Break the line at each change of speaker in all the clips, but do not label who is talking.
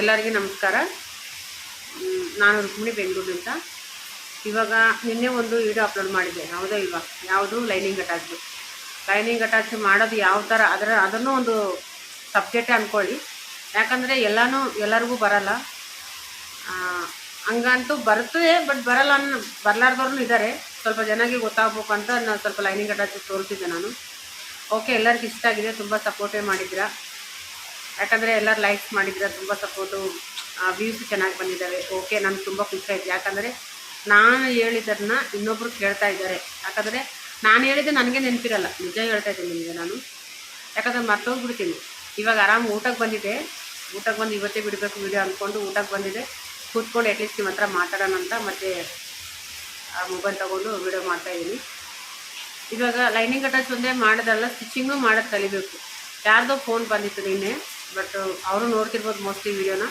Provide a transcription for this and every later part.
ಎಲ್ಲರಿಗೂ ನಮಸ್ಕಾರ. ನಾನು ರುಕ್ಮಿಣಿ ಅಂತ. ಇವಾಗ ನಿನ್ನೆ ಒಂದು ವಿಡಿಯೋ ಅಪ್ಲೋಡ್ ಮಾಡಿದ್ದೆ. ಯಾವುದೋ ಇಲ್ವಾ? ಯಾವುದು? ಲೈನಿಂಗ್ ಅಟ್ಯಾಚ್ ಲೈನಿಂಗ್ ಅಟ್ಯಾಚ್ ಮಾಡೋದು ಯಾವ ಥರ ಅದರ, ಅದನ್ನು ಒಂದು ಸಬ್ಜೆಕ್ಟೇ ಅಂದ್ಕೊಳ್ಳಿ ಯಾಕಂದರೆ ಎಲ್ಲನೂ, ಎಲ್ಲರಿಗೂ ಬರಲ್ಲ. ಹಂಗಂತೂ ಬರ್ತದೆ ಬಟ್ ಬರಲ್ಲ ಅನ್ನ ಬರಲಾರ್ದವ್ರು ಇದ್ದಾರೆ ಸ್ವಲ್ಪ ಜನಕ್ಕೆ ಗೊತ್ತಾಗಬೇಕು ಅಂತ ನಾನು ಸ್ವಲ್ಪ ಲೈನಿಂಗ್ ಅಟ್ಯಾಚ್ ತೋರಿಸಿದ್ದೆ ನಾನು. ಓಕೆ ಎಲ್ಲರಿಗೂ ಇಷ್ಟ ಆಗಿದೆ. ತುಂಬ ಸಪೋರ್ಟೇ ಮಾಡಿದ್ದೀರಾ. ಯಾಕಂದರೆ ಎಲ್ಲರೂ ಲೈಕ್ಸ್ ಮಾಡಿದ್ರೆ ತುಂಬ ಸಪೋರ್ಟು ವ್ಯೂಸ್ ಚೆನ್ನಾಗಿ ಬಂದಿದ್ದಾವೆ. ಓಕೆ ನಾನು ತುಂಬ ಖುಷಿ ಆಯ್ತು. ಯಾಕಂದರೆ ನಾನು ಹೇಳಿದ್ದನ್ನ ಇನ್ನೊಬ್ರು ಕೇಳ್ತಾ ಇದ್ದಾರೆ. ಯಾಕಂದರೆ ನಾನು ಹೇಳಿದ್ದು ನನಗೆ ನೆನಪಿರಲ್ಲ. ನಿಜ ಹೇಳ್ತಾ ಇದ್ದೀನಿ ನಿಮಗೆ ನಾನು. ಯಾಕಂದ್ರೆ ಮರ್ತೋಗ್ಬಿಡ್ತೀನಿ. ಇವಾಗ ಆರಾಮ್ ಊಟಕ್ಕೆ ಬಂದಿದೆ ಊಟಕ್ಕೆ ಬಂದು ಇವತ್ತೇ ಬಿಡಬೇಕು ವಿಡಿಯೋ ಅಂದ್ಕೊಂಡು ಊಟಕ್ಕೆ ಬಂದಿದೆ ಕೂತ್ಕೊಂಡು ಅಟ್ಲೀಸ್ಟ್ ನಿಮ್ಮ ಹತ್ರ ಮಾತಾಡೋಣ ಅಂತ ಮತ್ತೆ ಆ ಮೊಬೈಲ್ ತೊಗೊಂಡು ವಿಡಿಯೋ ಮಾಡ್ತಾಯಿದ್ದೀನಿ ಇವಾಗ ಲೈನಿಂಗ್ ಅಟ್ಯಾಚ್ ಒಂದೇ ಮಾಡೋದಲ್ಲ ಸ್ಟಿಚಿಂಗು ಮಾಡೋದು ಕಲಿಬೇಕು. ಯಾರ್ದೋ ಫೋನ್ ಬಂದಿತ್ತು ನಿನ್ನೆ. ಬಟ್ ಅವರು ನೋಡ್ತಿರ್ಬೋದು ಮೋಸ್ಟ್ಲಿ ವಿಡಿಯೋನ.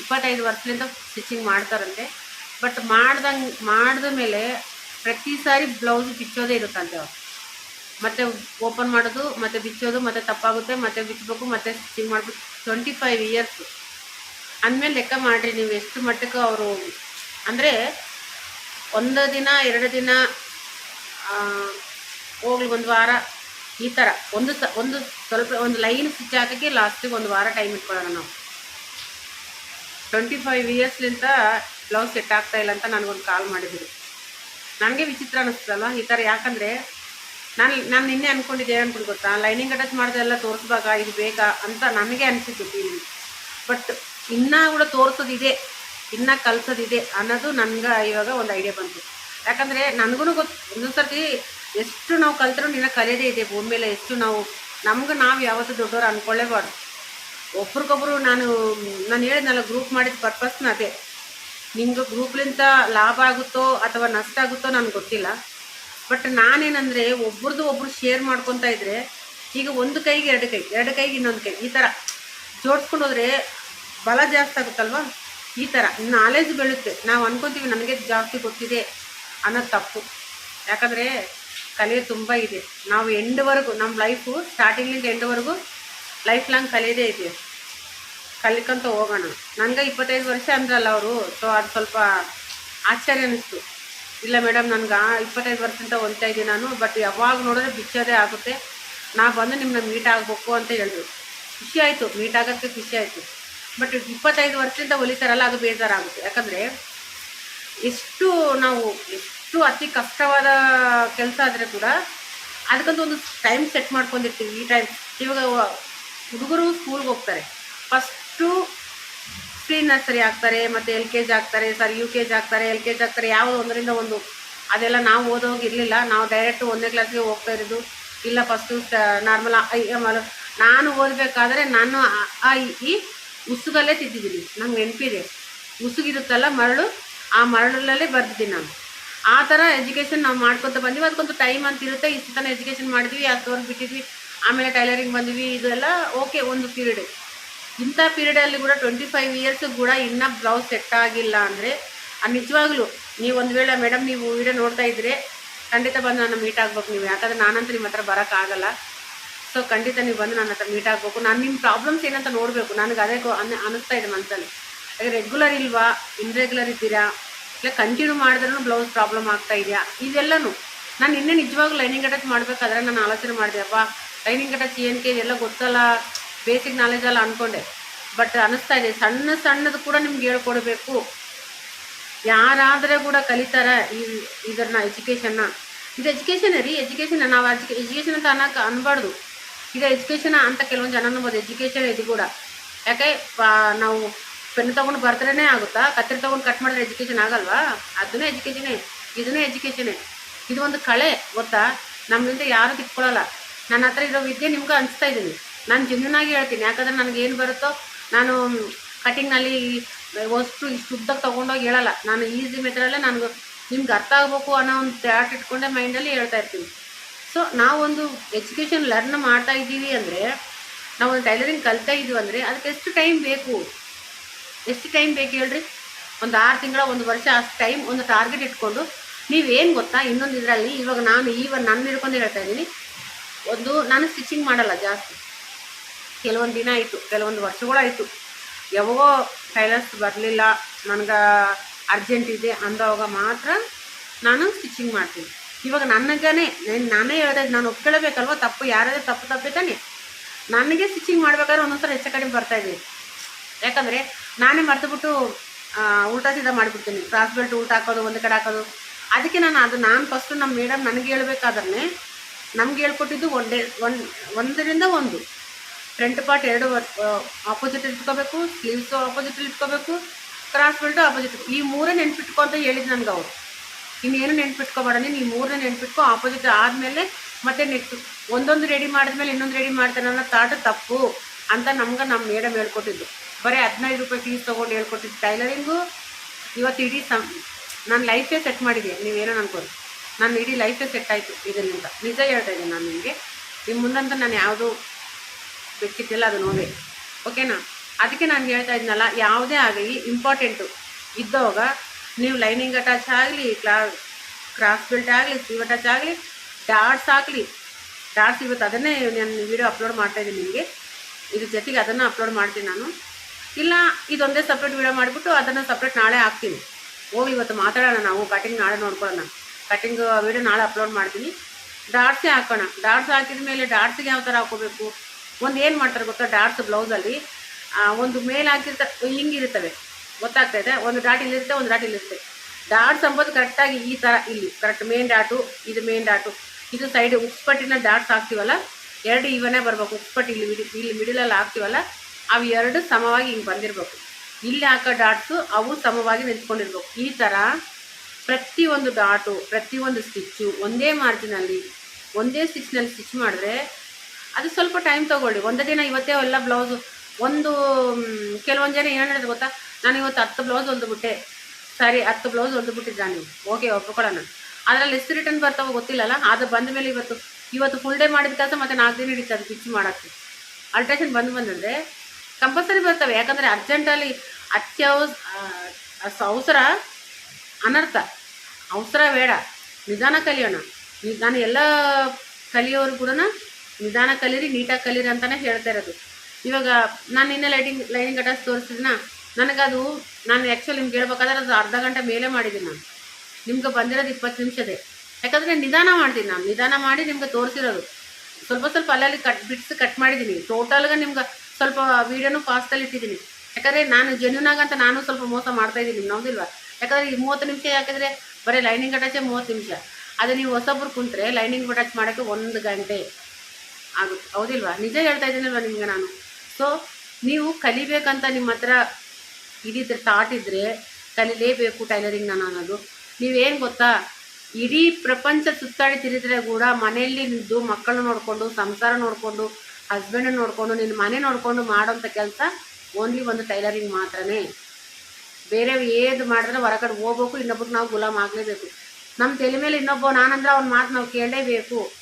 ಇಪ್ಪತ್ತೈದು ವರ್ಷದಿಂದ ಸ್ಟಿಚಿಂಗ್ ಮಾಡ್ತಾರಂತೆ. ಬಟ್ ಮಾಡ್ದಂಗೆ, ಮಾಡಿದ ಮೇಲೆ ಪ್ರತಿ ಸಾರಿ ಬ್ಲೌಸ್ ಬಿಚ್ಚೋದೇ ಇರುತ್ತಂತೆ ಅವ್ರು. ಮತ್ತೆ ಓಪನ್ ಮಾಡೋದು, ಮತ್ತೆ ಬಿಚ್ಚೋದು, ಮತ್ತೆ ತಪ್ಪಾಗುತ್ತೆ, ಮತ್ತೆ ಬಿಚ್ಚಬೇಕು, ಮತ್ತೆ ಸ್ಟಿಚಿಂಗ್ ಮಾಡಬೇಕು. Twenty five years. ಅಂದಮೇಲೆ ಲೆಕ್ಕ ಮಾಡಿರಿ, ನೀವು ಎಷ್ಟು ಮಟ್ಟಕ್ಕೆ ಅವರು, ಅಂದರೆ ಒಂದು ದಿನ, ಎರಡು ದಿನ ಹೋಗ್ಲಿ, ಒಂದು ವಾರ ಈ ಥರ ಒಂದು ಸ, ಒಂದು ಸ್ವಲ್ಪ, ಒಂದು ಲೈನ್ ಸ್ಟಿಚ್ ಹಾಕೋಕ್ಕೆ ಲಾಸ್ಟಿಗೆ ಒಂದು ವಾರ ಟೈಮ್ ಇಟ್ಕೊಳ್ಳೋಣ ನಾವು. ಟ್ವೆಂಟಿ ಫೈವ್ ಇಯರ್ಸ್ಲಿಂದ ಬ್ಲೌಸ್ ಸೆಟ್ ಆಗ್ತಾ ಇಲ್ಲ ಅಂತ ನನಗೊಂದು ಕಾಲ್ ಮಾಡಿದ್ರು ನನಗೆ ವಿಚಿತ್ರ ಅನ್ನಿಸ್ತಲ್ಲ ಈ ಥರ ಯಾಕಂದರೆ ನಾನು ನಾನು ನಿನ್ನೆ ಅಂದ್ಕೊಂಡಿದ್ದೆ ಅನ್ಕೊಂಡು ಗೊತ್ತಾ? ಲೈನಿಂಗ್ ಅಟ್ಯಾಚ್ ಮಾಡಿದೆಲ್ಲ ತೋರಿಸ್ಬೇಕಾ ಇದು ಬೇಕಾ ಅಂತ ನನಗೆ ಅನಿಸಿತ್ತು ಬಟ್ ಇನ್ನೂ ಕೂಡ ತೋರಿಸೋದಿದೆ, ಇನ್ನೂ ಕಲಿಸೋದಿದೆ ಅನ್ನೋದು ನನಗೆ ಇವಾಗ ಒಂದು ಐಡಿಯಾ ಬಂತು. ಯಾಕಂದರೆ ನನಗೂ ಗೊತ್ತು ಒಂದೊಂದು ಸರ್ತಿ ಎಷ್ಟು ನಾವು ಕಲ್ತ್ರೂ ನಿನ್ನ ಕಲಿಯದೇ ಇದೆ ಭೂಮಿ ಮೇಲೆ ಎಷ್ಟು ನಾವು, ನಮ್ಗೆ ನಾವು ಯಾವತ್ತೂ ದೊಡ್ಡವ್ರು ಅಂದ್ಕೊಳ್ಳೇಬಾರ್ದು ಒಬ್ರಿಗೊಬ್ರು ನಾನು ನಾನು ಹೇಳಿದ್ನಲ್ಲ ಗ್ರೂಪ್ ಮಾಡಿದ ಪರ್ಪಸ್ನ ಅದೇ. ನಿಮ್ಗೆ ಗ್ರೂಪ್ಲಿಂದ ಲಾಭ ಆಗುತ್ತೋ ಅಥವಾ ನಷ್ಟ ಆಗುತ್ತೋ ನನಗೆ ಗೊತ್ತಿಲ್ಲ. ಬಟ್ ನಾನೇನಂದರೆ, ಒಬ್ರದ್ದು ಒಬ್ರು ಶೇರ್ ಮಾಡ್ಕೊತಾ ಇದ್ರೆ, ಈಗ ಒಂದು ಕೈಗೆ ಎರಡು ಕೈ, ಎರಡು ಕೈಗೆ ಇನ್ನೊಂದು ಕೈ, ಈ ಥರ ಜೋಡಿಸ್ಕೊಂಡು ಹೋದರೆ ಬಲ ಜಾಸ್ತಿ ಆಗುತ್ತಲ್ವಾ? ಈ ಥರ ನಾಲೆಜ್ ಬೆಳುತ್ತೆ ನಾವು ಅನ್ಕೊತೀವಿ, ನನಗೆ ಜಾಸ್ತಿ ಗೊತ್ತಿದೆ ಅನ್ನೋದು ತಪ್ಪು. ಯಾಕಂದರೆ ಕಲೆ ತುಂಬ ಇದೆ. ನಾವು ಎಂಡ್ವರೆಗೂ ನಮ್ಮ ಲೈಫು ಸ್ಟಾರ್ಟಿಂಗ್ಲಿಂದ ಎಂಡ್ವರೆಗೂ ಲೈಫ್ ಲಾಂಗ್ ಕಲಿಯೋದೇ ಇದೆ. ಕಲಿಕಂತ ಹೋಗೋಣ. ನನಗೆ ಇಪ್ಪತ್ತೈದು ವರ್ಷ ಅಂದ್ರಲ್ಲ ಅವರು ಸೊ ಅದು ಸ್ವಲ್ಪ ಆಶ್ಚರ್ಯ ಅನ್ನಿಸ್ತು ಇಲ್ಲ ಮೇಡಮ್ ನನಗೆ ಇಪ್ಪತ್ತೈದು ವರ್ಷದಿಂದ ಹೊಲ್ತಾ ಇದ್ದೀನಿ ನಾನು ಬಟ್ ಯಾವಾಗ ನೋಡಿದ್ರೆ ಬಿಚ್ಚೋದೇ ಆಗುತ್ತೆ. ನಾ ಬಂದು ನಿಮ್ಮನ್ನ ಮೀಟ್ ಆಗಬೇಕು ಅಂತ ಹೇಳಿದ್ರು. ಖುಷಿ ಆಯಿತು ಮೀಟ್ ಆಗೋಕ್ಕೆ ಖುಷಿ ಆಯಿತು. ಬಟ್ ಇಪ್ಪತ್ತೈದು ವರ್ಷದಿಂದ ಹೊಲಿತಾರಲ್ಲ, ಅದು ಬೇಜಾರಾಗುತ್ತೆ. ಯಾಕಂದರೆ, ಎಷ್ಟು ನಾವು ಎಷ್ಟು ಅತಿ ಕಷ್ಟವಾದ ಕೆಲಸ ಆದರೆ ಕೂಡ ಅದಕ್ಕಂತ ಒಂದು ಟೈಮ್ ಸೆಟ್ ಮಾಡ್ಕೊಂಡಿರ್ತೀವಿ ಈ ಟೈಮ್ ಇವಾಗ ಹುಡುಗರು ಸ್ಕೂಲ್ಗೆ ಹೋಗ್ತಾರೆ. ಫಸ್ಟು ಪ್ರೀ ನರ್ಸರಿ ಆಗ್ತಾರೆ ಮತ್ತು ಎಲ್ ಕೆ ಜಿ ಆಗ್ತಾರೆ ಸರ್ ಯು ಕೆ ಜಿ ಆಗ್ತಾರೆ ಎಲ್ ಕೆ ಜಿ ಹಾಕ್ತಾರೆ, ಯಾವುದೋ ಒಂದರಿಂದ ಒಂದು. ಅದೆಲ್ಲ ನಾವು ಓದೋಗಿ ಇರಲಿಲ್ಲ. ನಾವು ಡೈರೆಕ್ಟ್ ಒಂದನೇ ಕ್ಲಾಸ್ಗೆ ಹೋಗ್ತಾ ಇರೋದು. ಇಲ್ಲ ಫಸ್ಟು ನಾರ್ಮಲ್ ಐ ನಾನು ಓದಬೇಕಾದ್ರೆ ನಾನು ಆ ಈ ಉಸುಗಲ್ಲೇ ತಿದ್ದಿದ್ದೀನಿ. ನಂಗೆ ನೆನಪಿದೆ. ಉಸುಗಿರುತ್ತಲ್ಲ ಮರಳು? ಆ ಮರಳಲ್ಲೇ ಬರ್ದಿದ್ದೀನಿ ನಾನು. ಆ ಥರ ಎಜುಕೇಷನ್ ನಾವು ಮಾಡ್ಕೊತ ಬಂದ್ವಿ. ಅದಕ್ಕೊಂದು ಟೈಮ್ ಅಂತ ಇರುತ್ತೆ. ಇಷ್ಟು ತನಕ ಎಜುಕೇಷನ್ ಮಾಡಿದ್ವಿ ಅಷ್ಟವರೆಗೆ ಬಿಟ್ಟಿದ್ವಿ, ಆಮೇಲೆ ಟೈಲರಿಂಗ್ ಬಂದ್ವಿ. ಇದೆಲ್ಲ ಓಕೆ ಒಂದು ಪೀರಿಯಡ್ ಇಂಥ ಪೀರಿಯಡಲ್ಲಿ ಕೂಡ ಟ್ವೆಂಟಿ ಫೈವ್ ಇಯರ್ಸ್ ಕೂಡ ಇನ್ನೂ ಬ್ಲೌಸ್ ಸೆಟ್ ಆಗಿಲ್ಲ ಅಂದರೆ ನಿಜವಾಗ್ಲೂ ನೀವು ಒಂದು ವೇಳೆ ಮೇಡಮ್ ನೀವು ವಿಡಿಯೋ ನೋಡ್ತಾ ಇದ್ರೆ ಖಂಡಿತ ಬಂದು ನನ್ನ ಮೀಟ್ ಆಗ್ಬೇಕು ನೀವು. ಯಾಕಂದರೆ ನಾನಂತೂ ನಿಮ್ಮ ಹತ್ರ ಬರೋಕ್ಕಾಗಲ್ಲ ಸೊ ಖಂಡಿತ ನೀವು ಬಂದು ನನ್ನ ಹತ್ರ ಮೀಟ್ ಆಗಬೇಕು. ನಾನು ನಿಮ್ಮ ಪ್ರಾಬ್ಲಮ್ಸ್ ಏನಂತ ನೋಡಬೇಕು. ನನಗೆ ಅದೇ ಅನ್ನಿಸ್ತಾ ಇದೆ ಮನಸ್ಸಲ್ಲಿ ರೆಗ್ಯುಲರ್ ಇಲ್ವಾ? ಇನ್ರೆಗ್ಯುಲರ್ ಇದ್ದೀರಾ? ಇಲ್ಲ ಕಂಟಿನ್ಯೂ ಮಾಡಿದ್ರೂ ಬ್ಲೌಸ್ ಪ್ರಾಬ್ಲಮ್ ಆಗ್ತಾ ಇದೆಯಾ? ಇದೆಲ್ಲನೂ. ನಾನು ಇನ್ನೇ ನಿಜವಾಗ್ಲೂ ಲೈನಿಂಗ್ ಅಟ್ಯಾಚ್ ಮಾಡಬೇಕಾದ್ರೆ ನಾನು ಆಲೋಚನೆ ಮಾಡಿದೆ ಅಪ್ಪ ಲೈನಿಂಗ್ ಅಟ್ಯಾಚ್ ಏನಕ್ಕೆ ಇದೆಲ್ಲ ಗೊತ್ತಲ್ಲ ಬೇಸಿಕ್ ನಾಲೆಜ್ ಅಲ್ಲ ಅಂದ್ಕೊಂಡೆ ಬಟ್ ಅನ್ನಿಸ್ತಾ ಇದೆ, ಸಣ್ಣ ಸಣ್ಣದು ಕೂಡ ನಿಮ್ಗೆ ಹೇಳ್ಕೊಡ್ಬೇಕು. ಯಾರಾದರೆ ಕೂಡ ಕಲಿತಾರೆ ಈ ಇದನ್ನ ಎಜುಕೇಷನ್ನ ಇದು ಎಜುಕೇಷನ್ ರೀ ಎಜುಕೇಷನ್ ನಾವು ಎಜುಕೇಷನ್ ಅಂತ ಅನ್ನೋಕೆ ಅನ್ಬಾರ್ದು. ಇದು ಎಜುಕೇಷನ್ ಅಂತ ಕೆಲವೊಂದು ಜನ ಅನ್ಬೋದು ಎಜುಕೇಷನ್ ಇದು ಕೂಡ. ಯಾಕೆ ನಾವು ಪೆನ್ ತೊಗೊಂಡು ಬರ್ದ್ರೇ ಆಗುತ್ತಾ? ಕತ್ತರಿ ತೊಗೊಂಡು ಕಟ್ ಮಾಡಿದ್ರೆ ಎಜುಕೇಷನ್ ಆಗಲ್ವಾ? ಅದನ್ನೇ ಎಜುಕೇಷನೇ ಇದನ್ನೇ ಎಜುಕೇಷನೇ ಇದು ಒಂದು ಕಳೆ, ಗೊತ್ತಾ? ನಮ್ಮಿಂದ ಯಾರು ತಿಳ್ಕೊಳ್ಳಲ್ಲ ನನ್ನ ಹತ್ರ ಇರೋ ವಿದ್ಯೆ ನಿಮ್ಗೆ ಅನಿಸ್ತಾ ಇದ್ದೀನಿ. ನಾನು ಜೆನ್ಯೂನಾಗಿ ಹೇಳ್ತೀನಿ. ಯಾಕಂದ್ರೆ ನನಗೆ ಏನು ಬರುತ್ತೋ, ನಾನು ಕಟಿಂಗ್ನಲ್ಲಿ ವಸ್ತು ಇಷ್ಟು ಉದ್ದಕ್ಕೆ ತೊಗೊಂಡೋಗಿ ಹೇಳಲ್ಲ. ನಾನು ಈಸಿ ಮೆಥಡಲ್ಲೇ ನನಗೆ ನಿಮ್ಗೆ ಅರ್ಥ ಆಗಬೇಕು ಅನ್ನೋ ಒಂದು ಥ್ಯಾಟ್ ಇಟ್ಕೊಂಡೆ ಮೈಂಡಲ್ಲಿ ಹೇಳ್ತಾ ಇರ್ತೀನಿ. ಸೊ ನಾವೊಂದು ಎಜುಕೇಷನ್ ಲರ್ನ್ ಮಾಡ್ತಾ ಇದ್ದೀವಿ ಅಂದರೆ, ನಾವೊಂದು ಟೈಲರಿಂಗ್ ಕಲಿತಾ ಇದ್ದೀವಿ ಅಂದರೆ, ಅದಕ್ಕೆ ಎಷ್ಟು ಟೈಮ್ ಬೇಕು? ಎಷ್ಟು ಟೈಮ್ ಬೇಕು ಹೇಳ್ರಿ? ಒಂದು ಆರು ತಿಂಗಳ, ಒಂದು ವರ್ಷ ಅಷ್ಟು ಟೈಮ್ ಒಂದು ಟಾರ್ಗೆಟ್ ಇಟ್ಕೊಂಡು ನೀವೇನು ಗೊತ್ತಾ? ಇನ್ನೊಂದು ಇದರಲ್ಲಿ ಇವಾಗ ನಾನು ಈವನ್ ನನ್ನ ಹಿಡ್ಕೊಂಡು ಹೇಳ್ತಾ ಇದ್ದೀನಿ. ಒಂದು ನಾನು ಸ್ಟಿಚಿಂಗ್ ಮಾಡಲ್ಲ ಜಾಸ್ತಿ. ಕೆಲವೊಂದು ದಿನ ಆಯಿತು, ಕೆಲವೊಂದು ವರ್ಷಗಳಾಯಿತು ಯಾವಾಗೋ ಟೈಲರ್ಸ್ ಬರಲಿಲ್ಲ, ನನಗೆ ಅರ್ಜೆಂಟ್ ಇದೆ ಅಂದವಾಗ ಮಾತ್ರ ನಾನು ಸ್ಟಿಚಿಂಗ್ ಮಾಡ್ತೀನಿ. ಇವಾಗ ನನಗೇ ನಾನೇ ಹೇಳಿದೆ, ನಾನು ಒಪ್ಕೊಳ್ಳಬೇಕಲ್ವ ತಪ್ಪು ಯಾರಾದ್ರೂ ತಪ್ಪು ತಪ್ಪೇ ತಾನೆ. ನನಗೆ ಸ್ಟಿಚಿಂಗ್ ಮಾಡ್ಬೇಕಾದ್ರೆ ಒಂದೊಂದ್ಸಲ ಹೆಚ್ಚು ಕಡಿಮೆ ಬರ್ತಾಯಿದ್ದೀನಿ ಯಾಕಂದರೆ ನಾನೇ ಮರ್ತುಬಿಟ್ಟು ಉಲ್ಟಾ ಸೀದಾ ಮಾಡಿಬಿಡ್ತೀನಿ. ಕ್ರಾಸ್ ಬೆಲ್ಟ್ ಉಲ್ಟಾ ಹಾಕೋದು, ಒಂದು ಕಡೆ ಹಾಕೋದು. ಅದಕ್ಕೆ ನಾನು ಅದು, ನಾನು ಫಸ್ಟು ನಮ್ಮ ಮೇಡಮ್ ನನಗೆ ಹೇಳ್ಬೇಕಾದ್ರೆ ನಮ್ಗೆ ಹೇಳ್ಕೊಟ್ಟಿದ್ದು ಒಂದೇ, ಒನ್, ಒಂದರಿಂದ ಒಂದು. ಫ್ರಂಟ್ ಪಾರ್ಟ್ ಎರಡು ಆಪೋಸಿಟ್ ಇಟ್ಕೋಬೇಕು ಸ್ಲೀವ್ಸು ಆಪೋಸಿಟ್ ಇಟ್ಕೋಬೇಕು ಕ್ರಾಸ್ ಬೆಲ್ಟು ಆಪೋಸಿಟ್ ಈ ಮೂರೇ ನೆನ್ಪಿಟ್ಕೊ ಅಂತ ಹೇಳಿದ್ದು ನನಗೆ ಅವರು. ಇನ್ನೇನು ನೆನ್ಪಿಟ್ಕೋಬೇಡ, ನೀನು ಈ ಮೂರನೇ ನೆನ್ಪಿಟ್ಕೊ ಆಪೋಸಿಟ್ ಆದಮೇಲೆ ಮತ್ತೆ ನೆಕ್ಸ್ಟ್ ಒಂದೊಂದು ರೆಡಿ ಮಾಡಿದ್ಮೇಲೆ ಇನ್ನೊಂದು ರೆಡಿ ಮಾಡ್ತಾನೆ ಅನ್ನೋ ತಾಟು ತಪ್ಪು ಅಂತ ನಮ್ಗೆ ನಮ್ಮ ಮೇಡಮ್ ಹೇಳ್ಕೊಟ್ಟಿದ್ದು. ಬರೀ ಹದಿನೈದು ರೂಪಾಯಿ ಫೀಸ್ ತೊಗೊಂಡು ಹೇಳ್ಕೊಟ್ಟಿದ್ದು ಟೈಲರಿಂಗು. ಇವತ್ತು ಇಡೀ ಸಮ್ ನಾನು ಲೈಫೇ ಸೆಟ್ ಮಾಡಿದೆ, ನೀವೇನೋ ಅನ್ಕೋದು ನಾನು ಇಡೀ ಲೈಫೇ ಸೆಟ್ ಆಯಿತು ಇದರಿಂದ ನಿಜ ಹೇಳ್ತಾ ಇದ್ದೀನಿ ನಾನು ನಿಮಗೆ. ನಿಮ್ಮ ಮುಂದಂತ ನಾನು ಯಾವುದು ಬೆಚ್ಚಿಟ್ಟಿಲ್ಲ, ಅದು ನೋವೇ ಓಕೆನಾ ಅದಕ್ಕೆ ನಾನು ಹೇಳ್ತಾ ಇದ್ನಲ್ಲ, ಯಾವುದೇ ಆಗಲಿ ಇಂಪಾರ್ಟೆಂಟು ಇದ್ದವಾಗ ನೀವು ಲೈನಿಂಗ್ ಅಟ್ಯಾಚ್ ಆಗಲಿ ಕ್ಲಾ ಕ್ರಾಸ್ ಬೆಲ್ಟ್ ಆಗಲಿ ಸ್ಲೀವ್ ಅಟ್ಯಾಚ್ ಆಗಲಿ ಡಾಟ್ಸ್ ಆಗಲಿ ಡಾಟ್ಸ್ ಇವತ್ತು ಅದನ್ನೇ ನಾನು ವೀಡಿಯೋ ಅಪ್ಲೋಡ್ ಮಾಡ್ತಾ ಇದ್ದೀನಿ ನಿಮಗೆ. ಇದ್ರ ಜೊತೆಗೆ ಅದನ್ನು ಅಪ್ಲೋಡ್ ಮಾಡ್ತೀನಿ ನಾನು. ಇಲ್ಲ, ಇದೊಂದೇ ಸಪ್ರೇಟ್ ವೀಡಿಯೋ ಮಾಡಿಬಿಟ್ಟು ಅದನ್ನು ಸಪ್ರೇಟ್ ನಾಳೆ ಹಾಕ್ತೀನಿ. ಹೋಗಿ ಇವತ್ತು ಮಾತಾಡೋಣ ನಾವು ಕಟಿಂಗ್ ನಾಳೆ ನೋಡ್ಕೊಳ್ಳೋಣ. ಕಟಿಂಗ್ ವೀಡಿಯೋ ನಾಳೆ ಅಪ್ಲೋಡ್ ಮಾಡ್ತೀನಿ. ಡಾಟ್ಸೇ ಹಾಕೋಣ. ಡಾಟ್ಸ್ ಹಾಕಿದ ಮೇಲೆ ಡಾಟ್ಸಿಗೆ ಯಾವ ಥರ ಹಾಕೋಬೇಕು? ಒಂದು ಏನು ಮಾಡ್ತಾರೆ ಗೊತ್ತಾ ಡಾಟ್ಸ್ ಬ್ಲೌಸಲ್ಲಿ ಒಂದು ಮೇಲೆ ಹಾಕಿರ್ತ ಹಿಂಗಿರ್ತವೆ ಗೊತ್ತಾಗ್ತಾ ಇದೆ? ಒಂದು ಡಾಟ್ ಇಲ್ಲಿರುತ್ತೆ ಒಂದು ಡಾಟ್ ಇಲ್ಲಿರುತ್ತೆ ಡಾಟ್ಸ್ ಅಂಬೋದು ಕರೆಕ್ಟಾಗಿ ಈ ಥರ ಇಲ್ಲಿ. ಕರೆಕ್ಟ್ ಮೇನ್ ಡಾಟು ಇದು ಮೇನ್ ಡಾಟು ಇದು ಸೈಡ್ ಉಕ್ಸ್ಪಟ್ಟಿನ ಡಾಟ್ಸ್ ಹಾಕ್ತೀವಲ್ಲ? ಎರಡು ಇವನೇ ಬರಬೇಕು. ಉಕ್ಸ್ಪಟ್ಟು ಇಲ್ಲಿ ಇಲ್ಲಿ ಮಿಡಿಲಲ್ಲಿ ಹಾಕ್ತೀವಲ್ಲ? ಅವು ಎರಡು ಸಮವಾಗಿ ಹಿಂಗೆ ಬಂದಿರಬೇಕು. ಇಲ್ಲಿ ಹಾಕೋ ಡಾಟ್ಸು ಅವು ಸಮವಾಗಿ ನಿಂತ್ಕೊಂಡಿರ್ಬೇಕು. ಈ ಥರ ಪ್ರತಿಯೊಂದು ಡಾಟು ಪ್ರತಿಯೊಂದು ಸ್ಟಿಚ್ಚು ಒಂದೇ ಮಾರ್ಜಿನಲ್ಲಿ, ಒಂದೇ ಸ್ಟಿಚ್ನಲ್ಲಿ ಸ್ಟಿಚ್ ಮಾಡಿದ್ರೆ ಅದು ಸ್ವಲ್ಪ ಟೈಮ್ ತೊಗೊಳ್ಳಿ. ಒಂದೇ ದಿನ ಇವತ್ತೇ ಎಲ್ಲ ಬ್ಲೌಸು ಒಂದು ಕೆಲವೊಂದು ಜನ ಏನು ಹೇಳಿದ್ರೆ ಗೊತ್ತಾ? ನಾನು ಇವತ್ತು ಹತ್ತು ಬ್ಲೌಸ್ ಹೊಲ್ದುಬಿಟ್ಟೆ. ಸರಿ, ಹತ್ತು ಬ್ಲೌಸ್ ಹೊಲ್ದುಬಿಟ್ಟಿದ್ದ ನೀವು? ಓಕೆ ಒಪ್ಕೊಳ್ಳೋಣ ಅದರಲ್ಲಿ ಎಷ್ಟು ರಿಟರ್ನ್ ಬರ್ತಾವೋ ಗೊತ್ತಿಲ್ಲಲ್ಲ? ಅದು ಬಂದ ಮೇಲೆ ಇವತ್ತು ಇವತ್ತು ಫುಲ್ ಡೇ ಮಾಡಿದ ಕೆಲಸ ಮತ್ತು ನಾಲ್ಕು ದಿನ ಹಿಡಿತು ಅದು ಸ್ಟಿಚ್ ಮಾಡೋಕ್ಕೆ. ಅಲ್ಟ್ರೇಷನ್ ಬಂದು ಬಂದಿದ್ರೆ ಕಂಪಲ್ಸರಿ ಬರ್ತವೆ ಯಾಕಂದರೆ ಅರ್ಜೆಂಟಲ್ಲಿ ಅತ್ಯವಸ ಅವಸರ, ಅನರ್ಥ. ಅವಸರ ಬೇಡ. ನಿಧಾನ ಕಲಿಯೋಣ. ನಾನು ಎಲ್ಲ ಕಲಿಯೋರು ಕೂಡ ನಿಧಾನ ಕಲೀರಿ, ನೀಟಾಗಿ ಕಲೀರಿ ಅಂತಲೇ ಹೇಳ್ತಾ ಇರೋದು. ಇವಾಗ ನಾನು ಇನ್ನೇ ಲೈಟಿಂಗ್ ಲೈನಿಂಗ್ ಅಟ್ಯಾಚ್ ತೋರಿಸಿದ್ನ? ನನಗದು, ನಾನು ಆ್ಯಕ್ಚುಲಿ ನಿಮ್ಗೆ ಹೇಳ್ಬೇಕಾದ್ರೆ ಅದು ಅರ್ಧ ಗಂಟೆ ಮೇಲೆ ಮಾಡಿದ್ದೀನಿ ನಾನು. ನಿಮ್ಗೆ ಬಂದಿರೋದು ಇಪ್ಪತ್ತು ನಿಮಿಷದೇ. ಯಾಕಂದರೆ ನಿಧಾನ ಮಾಡ್ತೀನಿ ನಾನು. ನಿಧಾನ ಮಾಡಿ ನಿಮ್ಗೆ ತೋರಿಸಿರೋದು. ಸ್ವಲ್ಪ ಸ್ವಲ್ಪ ಅಲ್ಲಲ್ಲಿ ಕಟ್ ಬಿಟ್ಸ್ ಕಟ್ ಮಾಡಿದ್ದೀನಿ. ಟೋಟಲ್ಗೆ ನಿಮ್ಗೆ ಸ್ವಲ್ಪ ವೀಡಿಯೋನು ಫಾಸ್ಟಲ್ಲಿ ಇಟ್ಟಿದ್ದೀನಿ. ಯಾಕಂದರೆ ನಾನು ಜೆನ್ಯೂನ್ ಆಗಂತ ನಾನು ಸ್ವಲ್ಪ ಮೋಸ ಮಾಡ್ತಾ ಇದ್ದೀನಿ ನಮ್ದಿಲ್ವಾ ಯಾಕಂದರೆ ಈ ಮೂವತ್ತು ನಿಮಿಷ ಯಾಕಂದರೆ ಬರೀ ಲೈನಿಂಗ್ ಅಟ್ಯಾಚೇ ಮೂವತ್ತು ನಿಮಿಷ. ಅದೇ ನೀವು ಹೊಸಬ್ರು ಕುಂತ್ರೆ ಲೈನಿಂಗ್ ಅಟ್ಯಾಚ್ ಮಾಡೋಕ್ಕೆ ಒಂದು ಗಂಟೆ ಆಗುತ್ತೆ. ಹೌದಿಲ್ವಾ? ನಿಜ ಹೇಳ್ತಾ ಇದ್ದೀನಲ್ವಾ ನಿಮಗೆ ನಾನು? ಸೊ ನೀವು ಕಲಿಬೇಕಂತ ನಿಮ್ಮ ಹತ್ರ ಇದಿದ್ರೆ ಥಾಟ್ ಇದ್ದರೆ ಕಲಿಲೇಬೇಕು ಟೈಲರಿಂಗ್ ನಾನು ಅನ್ನೋದು. ನೀವೇನು ಗೊತ್ತಾ? ಇಡೀ ಪ್ರಪಂಚ ಸುತ್ತಾಡಿ ತಿರುಗಿದ್ರೆ ಕೂಡ ಮನೆಯಲ್ಲಿ ನಿಂತು ಮಕ್ಕಳು ನೋಡಿಕೊಂಡು, ಸಂಸಾರ ನೋಡಿಕೊಂಡು ಹಸ್ಬೆಂಡ್ ನೋಡಿಕೊಂಡು, ನಿನ್ನ ಮನೆ ನೋಡಿಕೊಂಡು ಮಾಡೋಂಥ ಕೆಲಸ ಓನ್ಲಿ ಒಂದು ಟೈಲರಿಂಗ್ ಮಾತ್ರನೇ. ಬೇರೆ ಏದು ಮಾಡಿದ್ರೆ ಹೊರಗಡೆ ಹೋಗ್ಬೇಕು, ಇನ್ನೊಬ್ರಿಗೆ ನಾವು ಗುಲಾಮ್ ಆಗಲೇಬೇಕು. ನಮ್ಮ ತಲೆ ಮೇಲೆ ಇನ್ನೊಬ್ಬ, ನಾನಂದ್ರೆ ಅವ್ನ ಮಾತು ನಾವು ಕೇಳಲೇಬೇಕು.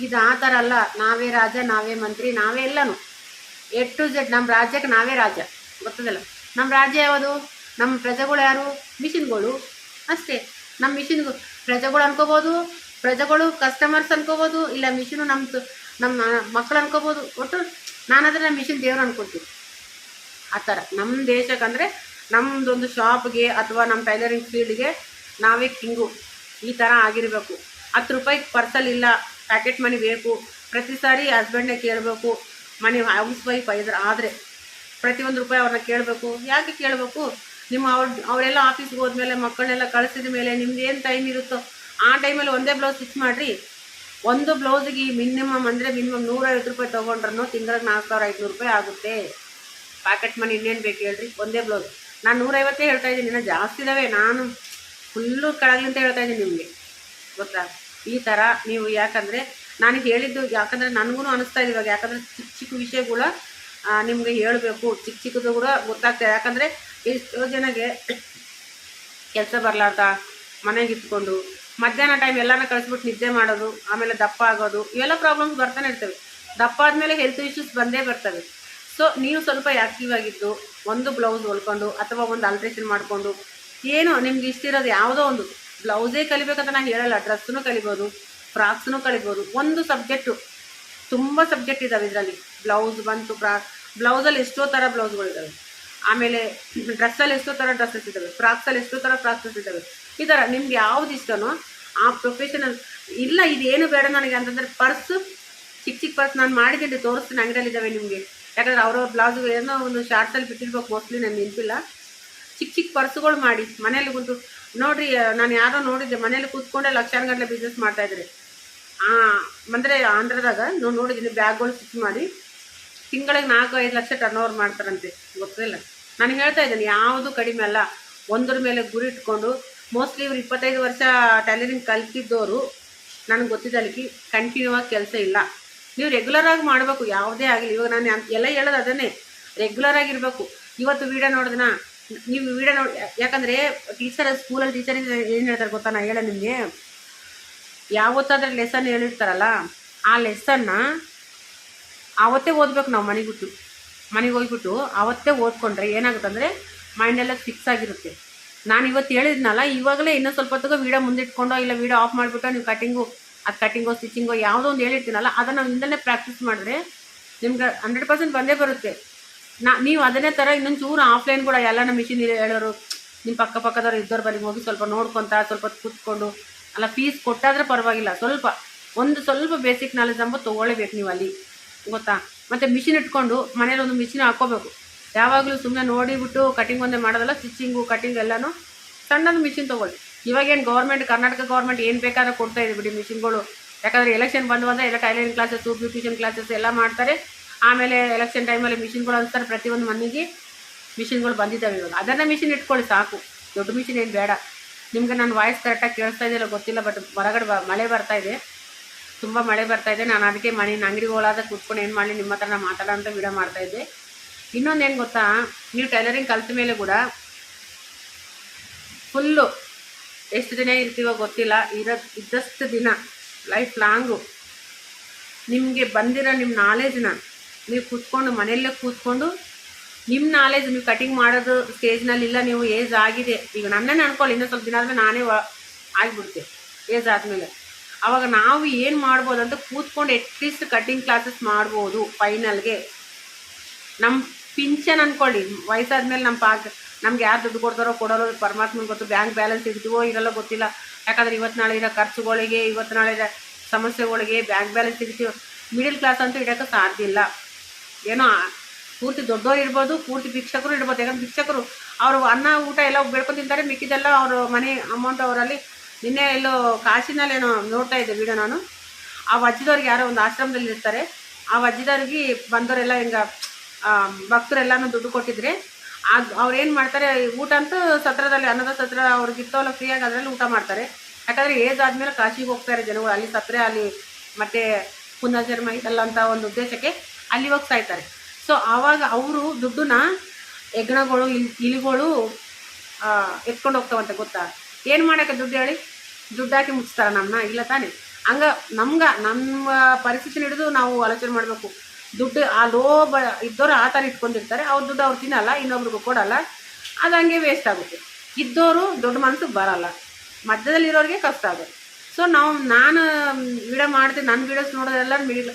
ಇದು ಆ ಥರ ಅಲ್ಲ, ನಾವೇ ರಾಜ, ನಾವೇ ಮಂತ್ರಿ, ನಾವೇ ಎಲ್ಲನೂ. ಎ ಟು ಜೆಡ್ ನಮ್ಮ ರಾಜ್ಯಕ್ಕೆ ನಾವೇ ರಾಜ. ಗೊತ್ತದಲ್ಲ? ನಮ್ಮ ರಾಜ್ಯ ಯಾವುದು? ನಮ್ಮ ಪ್ರಜೆಗಳು ಯಾರು? ಮಿಷಿನ್ಗಳು. ಅಷ್ಟೇ. ನಮ್ಮ ಮಿಷಿನ್ಗಳು ಪ್ರಜೆಗಳು ಅನ್ಕೋಬೋದು, ಪ್ರಜೆಗಳು ಕಸ್ಟಮರ್ಸ್ ಅನ್ಕೋಬೋದು, ಇಲ್ಲ ಮಿಷಿನು ನಮ್ಮ ತ- ನಮ್ಮ ಮಕ್ಕಳು ಅನ್ಕೋಬೋದು. ಒಟ್ಟು ನಾನಾದರೆ ನಮ್ಮ ಮಿಷಿನ್ ದೇವ್ರು ಅನ್ಕೊಳ್ತೀನಿ ಆ ಥರ. ನಮ್ಮ ದೇಶಕ್ಕಂದರೆ ನಮ್ಮದೊಂದು ಶಾಪ್ಗೆ ಅಥವಾ ನಮ್ಮ ಟೈಲರಿಂಗ್ ಫೀಲ್ಡ್ಗೆ ನಾವೇ ಕಿಂಗು. ಈ ಥರ ಆಗಿರಬೇಕು. ಹತ್ತು ರೂಪಾಯಿ ಪರ್ಸಲ್ ಇಲ್ಲ. ಪ್ಯಾಕೆಟ್ ಮನಿ ಬೇಕು. ಪ್ರತಿ ಸಾರಿ ಹಸ್ಬೆಂಡ್ನೇ ಕೇಳಬೇಕು. ಮನೆ ಹೌಸ್ ವೈಫ್ ಇದ್ರೆ ಆದರೆ ಪ್ರತಿಯೊಂದು ರೂಪಾಯಿ ಅವ್ರನ್ನ ಕೇಳಬೇಕು. ಯಾಕೆ ಕೇಳಬೇಕು? ನಿಮ್ಮ ಅವ್ರ, ಅವರೆಲ್ಲ ಆಫೀಸ್ಗೆ ಹೋದ್ಮೇಲೆ ಮಕ್ಕಳನ್ನೆಲ್ಲ ಕಳಿಸಿದ ಮೇಲೆ ನಿಮ್ದು ಏನು ಟೈಮ್ ಇರುತ್ತೋ? ಆ ಟೈಮಲ್ಲಿ ಒಂದೇ ಬ್ಲೌಸ್ ಸ್ಟಿಚ್ ಮಾಡಿರಿ. ಒಂದು ಬ್ಲೌಸಿಗೆ ಮಿನಿಮಮ್ ಅಂದರೆ ಮಿನಿಮಮ್ ನೂರೈವತ್ತು ರೂಪಾಯಿ ತೊಗೊಂಡ್ರೂ ತಿಂಗಳಿಗೆ ನಾಲ್ಕು ಸಾವಿರ ಐದುನೂರು ರೂಪಾಯಿ ಆಗುತ್ತೆ. ಪ್ಯಾಕೆಟ್ ಮನಿ ಇನ್ನೇನು ಬೇಕು ಹೇಳ್ರಿ? ಒಂದೇ ಬ್ಲೌಸ್. ನಾನು ನೂರೈವತ್ತೇ ಹೇಳ್ತಾ ಇದ್ದೀನಿ ನಾನು ಜಾಸ್ತಿ ಇದಾವೆ. ನಾನು ಫುಲ್ಲು ಕೆಳಗಿಂತ ಹೇಳ್ತಾ ಇದ್ದೀನಿ ನಿಮಗೆ. ಗೊತ್ತಾ? ಈ ಥರ ನೀವು ಯಾಕಂದರೆ ನಾನು ಹೇಳಿದ್ದು ಯಾಕಂದರೆ ನನಗೂ ಅನಿಸ್ತಾ ಇದೆ ಇವಾಗ. ಯಾಕಂದರೆ ಚಿಕ್ಕ ಚಿಕ್ಕ ವಿಷಯಗಳ ನಿಮಗೆ ಹೇಳಬೇಕು. ಚಿಕ್ಕ ಚಿಕ್ಕದು ಕೂಡ ಗೊತ್ತಾಗ್ತದೆ ಯಾಕಂದರೆ ಎಷ್ಟೋ ಜನಗೆ ಕೆಲಸ ಬರಲಾರ್ದ ಮನೆಗೆ ಇಟ್ಕೊಂಡು ಮಧ್ಯಾಹ್ನ ಟೈಮ್ ಎಲ್ಲಾನು ಕಳಿಸ್ಬಿಟ್ಟು ನಿದ್ದೆ ಮಾಡೋದು, ಆಮೇಲೆ ದಪ್ಪ ಆಗೋದು, ಇವೆಲ್ಲ ಪ್ರಾಬ್ಲಮ್ಸ್ ಬರ್ತಾನೆ ಇರ್ತವೆ. ದಪ್ಪ ಆದಮೇಲೆ ಹೆಲ್ತ್ ಇಶ್ಯೂಸ್ ಬಂದೇ ಬರ್ತವೆ. ಸೊ ನೀವು ಸ್ವಲ್ಪ ಆ್ಯಕ್ಟಿವ್ ಆಗಿದ್ದು, ಒಂದು ಬ್ಲೌಸ್ ಹೊಲ್ಕೊಂಡು ಅಥವಾ ಒಂದು ಆಲ್ಟ್ರೇಷನ್ ಮಾಡಿಕೊಂಡು, ಏನು ನಿಮ್ಗೆ ಇಷ್ಟಿರೋದು ಯಾವುದೋ ಒಂದು ಬ್ಲೌಸೇ ಕಲಿಬೇಕಂತ ನಾನು ಹೇಳಲ್ಲ ಡ್ರೆಸ್ಸೂ ಕಲಿಬೋದು ಫ್ರಾಕ್ಸ್ನು ಕಲಿಬೋದು, ಒಂದು ಸಬ್ಜೆಕ್ಟು ತುಂಬ ಸಬ್ಜೆಕ್ಟ್ ಇದ್ದಾವೆ ಇದರಲ್ಲಿ. ಬ್ಲೌಸ್ ಬಂತು ಫ್ರಾ ಬ್ಲೌಸಲ್ಲಿ ಎಷ್ಟೋ ಥರ ಬ್ಲೌಸ್ಗಳಿದ್ದಾವೆ ಆಮೇಲೆ ಡ್ರೆಸ್ಸಲ್ಲಿ ಎಷ್ಟೋ ಥರ ಡ್ರೆಸ್ಸಸ್ ಇದ್ದಾವೆ ಫ್ರಾಕ್ಸಲ್ಲಿ ಎಷ್ಟೋ ಥರ ಫ್ರಾಕ್ಸಸ್ ಇದ್ದಾವೆ ಈ ಥರ ನಿಮ್ಗೆ ಯಾವ್ದು ಇಷ್ಟನೋ ಆ ಪ್ರೊಫೆಷನಲ್ ಇಲ್ಲ, ಇದು ಏನು ಬೇಡ ನನಗೆ ಅಂತಂದ್ರೆ ಪರ್ಸ್, ಚಿಕ್ಕ ಚಿಕ್ಕ ಪರ್ಸ್ ನಾನು ಮಾಡಿದ್ದೀನಿ, ತೋರಿಸ್ತೀನಿ ಅಂಗಡಿಯಲ್ಲಿದ್ದಾವೆ ನಿಮಗೆ. ಯಾಕಂದ್ರೆ ಅವ್ರವ್ರ ಬ್ಲೌಸ್ ಏನೋ ಒಂದು ಶಾರ್ಟ್ಸಲ್ಲಿ ಬಿಟ್ಟಿರ್ಬೇಕು ಮೋಸ್ಟ್ಲಿ ನಾನು ನೆನಪಿಲ್ಲ. ಚಿಕ್ಕ ಚಿಕ್ಕ ಪರ್ಸ್ಗಳು ಮಾಡಿ ಮನೇಲಿ ಕುಂತು, ನೋಡಿರಿ, ನಾನು ಯಾರೋ ನೋಡಿದ್ದೆ ಮನೇಲಿ ಕೂತ್ಕೊಂಡೆ ಲಕ್ಷಾನುಗಟ್ಟಲೆ ಗಂಟೆ ಬಿಸ್ನೆಸ್ ಮಾಡ್ತಾ ಇದ್ರಿ ಆ, ಅಂದರೆ ಆಂಧ್ರದಾಗ ನಾವು ನೋಡಿದ್ದೀನಿ, ಬ್ಯಾಗ್ಗಳು ಸ್ಟಿಚ್ ಮಾಡಿ, ತಿಂಗಳಿಗೆ ನಾಲ್ಕು ಐದು ಲಕ್ಷ ಟರ್ನ್ ಓವರ್ ಮಾಡ್ತಾರಂತೆ ಗೊತ್ತಿಲ್ಲ ನಾನು ಹೇಳ್ತಾ ಇದ್ದೀನಿ, ಯಾವುದು ಕಡಿಮೆ ಅಲ್ಲ, ಒಂದ್ರ ಮೇಲೆ ಗುರಿ ಇಟ್ಕೊಂಡು ಮೋಸ್ಟ್ಲಿ ಇವ್ರು ಇಪ್ಪತ್ತೈದು ವರ್ಷ ಟೈಲರಿಂಗ್ ಕಲ್ತಿದ್ದವರು ನನಗೆ ಗೊತ್ತಿದ್ದಲ್ಲಿ ಕಂಟಿನ್ಯೂ ಆಗಿ ಕೆಲಸ ಇಲ್ಲ. ನೀವು ರೆಗ್ಯುಲರ್ ಆಗಿ ಮಾಡಬೇಕು, ಯಾವುದೇ ಆಗಲಿ ಇವಾಗ ನಾನು ಎಲ್ಲ ಹೇಳೋದು ಅದನ್ನೇ. ರೆಗ್ಯುಲರ್ ಆಗಿರಬೇಕು ಇವತ್ತು ವೀಡಿಯೋ ನೋಡಿದ್ನ, ನೀವು ವೀಡಿಯೋ ನೋಡಿ, ಯಾಕಂದರೆ ಟೀಚರ್ ಸ್ಕೂಲಲ್ಲಿ ಟೀಚರ್ ಏನು ಹೇಳ್ತಾರೆ ಗೊತ್ತಾ? ನಾನು ಹೇಳ ನಿಮಗೆ. ಯಾವತ್ತಾದ್ರೆ ಲೆಸನ್ ಹೇಳಿರ್ತಾರಲ್ಲ, ಆ ಲೆಸನ್ನ ಆವತ್ತೇ ಓದ್ಬೇಕು ನಾವು ಮನೆಗೆ ಬಿಟ್ಟು. ಮನೆಗೆ ಹೋಗ್ಬಿಟ್ಟು ಆವತ್ತೇ ಓದ್ಕೊಂಡ್ರೆ ಏನಾಗುತ್ತೆ ಅಂದರೆ ಮೈಂಡೆಲ್ಲ ಫಿಕ್ಸ್ ಆಗಿರುತ್ತೆ. ನಾನು ಇವತ್ತು ಹೇಳಿದ್ನಲ್ಲ, ಇವಾಗಲೇ ಇನ್ನೂ ಸ್ವಲ್ಪ ಹೊತ್ತಿಗೆ ವೀಡಿಯೋ ಮುಂದಿಟ್ಕೊಂಡು ಇಲ್ಲ ವೀಡಿಯೋ ಆಫ್ ಮಾಡಿಬಿಟ್ಟು ನೀವು ಕಟಿಂಗು ಅದು ಕಟ್ಟಿಂಗೋ ಸ್ಟಿಚಿಂಗೋ ಯಾವುದೋ ಒಂದು ಹೇಳಿರ್ತೀನಲ್ಲ, ಅದನ್ನು ಹಿಂದನೇ ಪ್ರಾಕ್ಟೀಸ್ ಮಾಡಿದ್ರೆ ನಿಮ್ಗೆ ಹಂಡ್ರೆಡ್ ಪರ್ಸೆಂಟ್ ಬಂದೇ ಬರುತ್ತೆ. ನಾ, ನೀವು ಅದನ್ನೇ ಥರ ಇನ್ನೊಂದು ಚೂರು ಆಫ್ಲೈನ್ ಕೂಡ ಎಲ್ಲ ಮಿಷಿನ್ ಹೇಳೋರು ನಿಮ್ಮ ಪಕ್ಕ ಪಕ್ಕದವ್ರು ಇದ್ದವ್ರ ಬರಿಗೆ ಹೋಗಿ ಸ್ವಲ್ಪ ನೋಡ್ಕೊತ ಸ್ವಲ್ಪ ಕೂತ್ಕೊಂಡು, ಅಲ್ಲ ಫೀಸ್ ಕೊಟ್ಟಾದ್ರೆ ಪರವಾಗಿಲ್ಲ, ಸ್ವಲ್ಪ, ಒಂದು ಸ್ವಲ್ಪ ಬೇಸಿಕ್ ನಾಲೆಜ್ ಅಂಬ ತೊಗೊಳ್ಳೇಬೇಕು ನೀವು ಅಲ್ಲಿ, ಗೊತ್ತಾ? ಮತ್ತು ಮಿಷಿನ್ ಇಟ್ಕೊಂಡು ಮನೇಲಿ ಒಂದು ಮಿಷಿನ್ ಹಾಕ್ಕೋಬೇಕು. ಯಾವಾಗಲೂ ಸುಮ್ಮನೆ ನೋಡಿಬಿಟ್ಟು ಕಟಿಂಗ್ ಒಂದೇ ಮಾಡೋದಲ್ಲ ಸ್ಟಿಚಿಂಗು ಕಟಿಂಗ್ ಎಲ್ಲನೂ ಸಣ್ಣದು ಮಿಷಿನ್ ತೊಗೊಳ್ಳಿ. ಇವಾಗೇನು ಗೌರ್ಮೆಂಟ್ ಕರ್ನಾಟಕ ಗೌರ್ಮೆಂಟ್ ಏನು ಬೇಕಾದ್ರೂ ಕೊಡ್ತಾ ಇದೆ ಬಿಡಿ ಮಿಷಿನ್ಗಳು ಯಾಕಂದರೆ ಎಲೆಕ್ಷನ್ ಬಂದು ಬಂದರೆ ಎಲ್ಲ ಟೈಲರಿಂಗ್ ಕ್ಲಾಸಸ್ಸು ಬ್ಯೂಟಿಷಿಯನ್ ಕ್ಲಾಸಸ್ ಎಲ್ಲ ಮಾಡ್ತಾರೆ. ಆಮೇಲೆ ಎಲೆಕ್ಷನ್ ಟೈಮಲ್ಲಿ ಮಿಷಿನ್ಗಳು ಅಂತಾರೆ ಪ್ರತಿಯೊಂದು ಮನೆಗೆ ಮಿಷಿನ್ಗಳು ಬಂದಿದ್ದಾವೆ ಇವಾಗ. ಅದನ್ನು ಮಿಷಿನ್ ಇಟ್ಕೊಳ್ಳಿ ಸಾಕು. ದೊಡ್ಡ ಮಿಷಿನ್ ಏನು ಬೇಡ. ನಿಮಗೆ ನನ್ನ ವಾಯ್ಸ್ ಕರೆಕ್ಟಾಗಿ ಕೇಳಿಸ್ತಾ ಇದೆಯಲ್ಲ ಗೊತ್ತಿಲ್ಲ ಬಟ್ ಹೊರಗಡೆ ಮಳೆ ಬರ್ತಾ ಇದೆ. ತುಂಬ ಮಳೆ ಬರ್ತಾ ಇದೆ. ನಾನು ಅದಕ್ಕೆ ಮನೆ ಅಂಗಡಿಗೆ ಹೋಲಾದ ಕೂತ್ಕೊಂಡು ಏನು ಮಾಡಲಿ, ನಿಮ್ಮ ಹತ್ರ ನಾನು ಮಾತಾಡೋ ಅಂತ ವಿಡಿಯೋ ಮಾಡ್ತಾ ಇದ್ದೆ. ಇನ್ನೊಂದು ಏನು ಗೊತ್ತಾ? ನೀವು ಟೈಲರಿಂಗ್ ಕಲ್ತ ಮೇಲೆ ಕೂಡ ಫುಲ್ಲು ಎಷ್ಟು ದಿನ ಇರ್ತೀವೋ ಗೊತ್ತಿಲ್ಲ, ಇರೋ ಇದ್ದಷ್ಟು ದಿನ ಲೈಫ್ ಲಾಂಗು ನಿಮಗೆ ಬಂದಿರೋ ನಿಮ್ಮ ನಾಲೆಜ್ನ ನೀವು ಕೂತ್ಕೊಂಡು ಮನೆಯಲ್ಲೇ ಕೂತ್ಕೊಂಡು ನಿಮ್ಮ ನಾಲೆಜ್ ನೀವು ಕಟಿಂಗ್ ಮಾಡೋದು ಸ್ಟೇಜ್ನಲ್ಲಿ ಇಲ್ಲ, ನೀವು ಏಜ್ ಆಗಿದೆ. ಈಗ ನನ್ನೇ ಅನ್ಕೊಳ್ಳಿ ಇನ್ನೂ ಸ್ವಲ್ಪ ದಿನ ಆದಮೇಲೆ ನಾನೇ ಆಗಿಬಿಡ್ತೀವಿ ಆಗಿಬಿಡ್ತೆ ಏಜ್ ಆದಮೇಲೆ. ಆವಾಗ ನಾವು ಏನು ಮಾಡ್ಬೋದು ಅಂತ ಕೂತ್ಕೊಂಡು ಅಟ್ಲೀಸ್ಟ್ ಕಟಿಂಗ್ ಕ್ಲಾಸಸ್ ಮಾಡ್ಬೋದು ಫೈನಲ್ಗೆ ನಮ್ಮ ಪಿಂಚನ್ ಅನ್ಕೊಳ್ಳಿ. ವಯಸ್ಸಾದ್ಮೇಲೆ ನಮ್ಮ ಪಾಕ್, ನಮ್ಗೆ ಯಾರು ದುಡ್ಡು ಕೊಡ್ತಾರೋ ಕೊಡೋರು, ಪರಮಾತ್ಮನ ಗೊತ್ತು ಬ್ಯಾಂಕ್ ಬ್ಯಾಲೆನ್ಸ್ ಇರ್ತೀವೋ ಇರಲ್ಲ ಗೊತ್ತಿಲ್ಲ. ಯಾಕಂದ್ರೆ ಇವತ್ತು ನಾಳೆ ಇರೋ ಖರ್ಚುಗಳಿಗೆ, ಇವತ್ತು ನಾಳೆ ಇರೋ ಸಮಸ್ಯೆಗಳಿಗೆ ಬ್ಯಾಂಕ್ ಬ್ಯಾಲೆನ್ಸ್ ಇರ್ತೀವೋ. ಮಿಡಿಲ್ ಕ್ಲಾಸ್ ಅಂತೂ ಇಡೋಕ್ಕೆ ಸಾಧ್ಯ ಇಲ್ಲ. ಏನೋ ಪೂರ್ತಿ ದೊಡ್ಡವ್ರು ಇರ್ಬೋದು, ಪೂರ್ತಿ ಭಿಕ್ಷಕರು ಇರ್ಬೋದು. ಯಾಕಂದ್ರೆ ಭಿಕ್ಷಕರು, ಅವರು ಅನ್ನ, ಊಟ ಎಲ್ಲ ಬೆಳ್ಕೊಂಡು ಮಿಕ್ಕಿದೆಲ್ಲ ಅವರು ಮನೆ ಅಮೌಂಟ್ ಅವರಲ್ಲಿ ನಿನ್ನೆ ಎಲ್ಲೋ ಕಾಶಿನಲ್ಲಿ ಏನೋ ನೋಡ್ತಾ ಇದ್ದೆ ವಿಡಿಯೋ ನಾನು. ಆ ವಜ್ಜದವ್ರಿಗೆ ಯಾರೋ ಒಂದು ಆಶ್ರಮದಲ್ಲಿ ಇರ್ತಾರೆ. ಆ ವಜ್ಜದವ್ರಿಗೆ ಬಂದವರೆಲ್ಲ ಹಿಂಗೆ ಭಕ್ತರೆಲ್ಲನೂ ದುಡ್ಡು ಕೊಟ್ಟಿದ್ರೆ. ಆಗ ಅವ್ರೇನು ಮಾಡ್ತಾರೆ ಊಟ ಅಂತೂ ಸತ್ರದಲ್ಲಿ, ಅನ್ನದ ಸತ್ರ ಅವ್ರಿಗೆ ಇತ್ತವಲ್ಲ ಫ್ರೀಯಾಗಿ ಅದರಲ್ಲಿ ಊಟ ಮಾಡ್ತಾರೆ. ಯಾಕಂದರೆ ಏಜ್ ಆದಮೇಲೆ ಕಾಶಿಗೆ ಹೋಗ್ತಾರೆ ಜನಗಳು. ಅಲ್ಲಿ ಸತ್ರೆ, ಅಲ್ಲಿ ಮತ್ತೆ ಪುನರ್ಜನ್ಮ ಇದಲ್ಲ ಅಂತ ಒಂದು ಉದ್ದೇಶಕ್ಕೆ ಅಲ್ಲಿ ಹೋಗಿ ಸಾಯ್ತಾರೆ ಸೊ ಆವಾಗ ಅವರು ದುಡ್ಡನ್ನ ಹೆಗ್ಣಗಳು ಇಲ್, ಇಲಿಗಳು ಎತ್ಕೊಂಡು ಹೋಗ್ತಾವಂತೆ ಗೊತ್ತಾ? ಏನು ಮಾಡೋಕ್ಕೆ ದುಡ್ಡು ಹೇಳಿ? ದುಡ್ಡು ಹಾಕಿ ನಮ್ಮನ್ನ ಇಲ್ಲ ತಾನೆ. ಹಂಗ ನಮ್ಗೆ, ನಮ್ಮ ಪರಿಸ್ಥಿತಿ ಹಿಡಿದು ನಾವು ಆಲೋಚನೆ ಮಾಡಬೇಕು. ದುಡ್ಡು ಆ ಲೋಭ ಇದ್ದವರು ಆ ಥರ ಇಟ್ಕೊಂಡಿರ್ತಾರೆ, ಅವ್ರ ದುಡ್ಡು ಅವ್ರು ತಿನ್ನಲ್ಲ, ಇನ್ನೊಬ್ರಿಗೂ ಕೊಡಲ್ಲ, ಅದು ಹಂಗೆ ವೇಸ್ಟ್ ಆಗುತ್ತೆ. ಇದ್ದವರು ದೊಡ್ಡ ಮನಸ್ಸು ಬರಲ್ಲ. ಮಧ್ಯದಲ್ಲಿರೋರಿಗೆ ಕಷ್ಟ ಆಗುತ್ತೆ ಸೊ ನಾವು, ನಾನು ವಿಡಿಯೋ ಮಾಡ್ತೀನಿ ನನ್ನ ವಿಡಿಯೋಸ್ ನೋಡೋದೆಲ್ಲ ಮಿಡಿಲ್